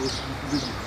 is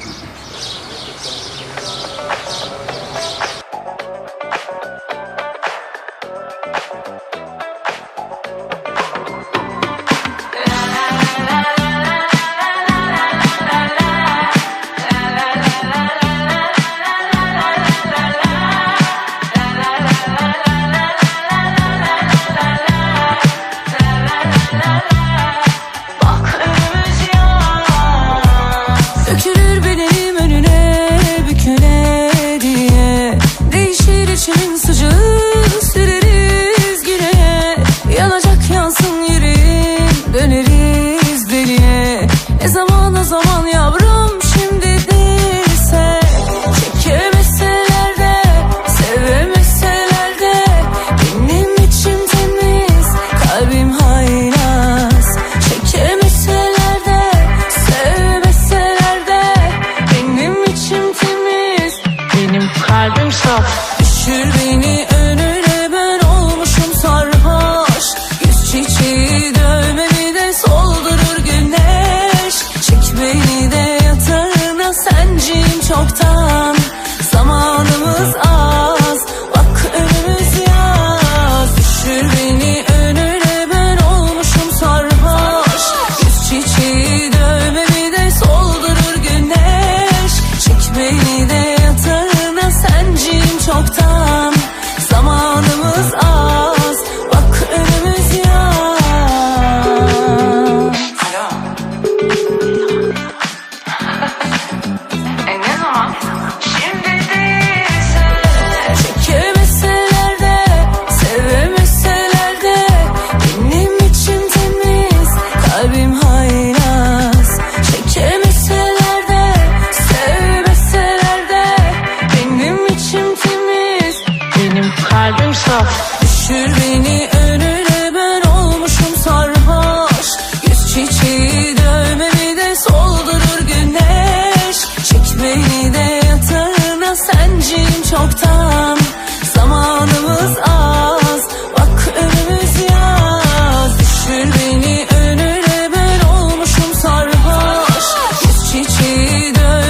saf Düşür beni önüne ben olmuşum sarhoş. Yüz çiçeği dövmemi de soldurur güneş. Çek beni de yatağına sencim çoktan. Düşür beni önüne ben olmuşum sarhoş. Yüz çiçeği dövmemi de soldurur güneş. Çek beni de yatağına sencim çoktan. Zamanımız az bak önümüz yaz. Düşür beni önüne ben olmuşum sarhoş. Yüz çiçeği dövmemi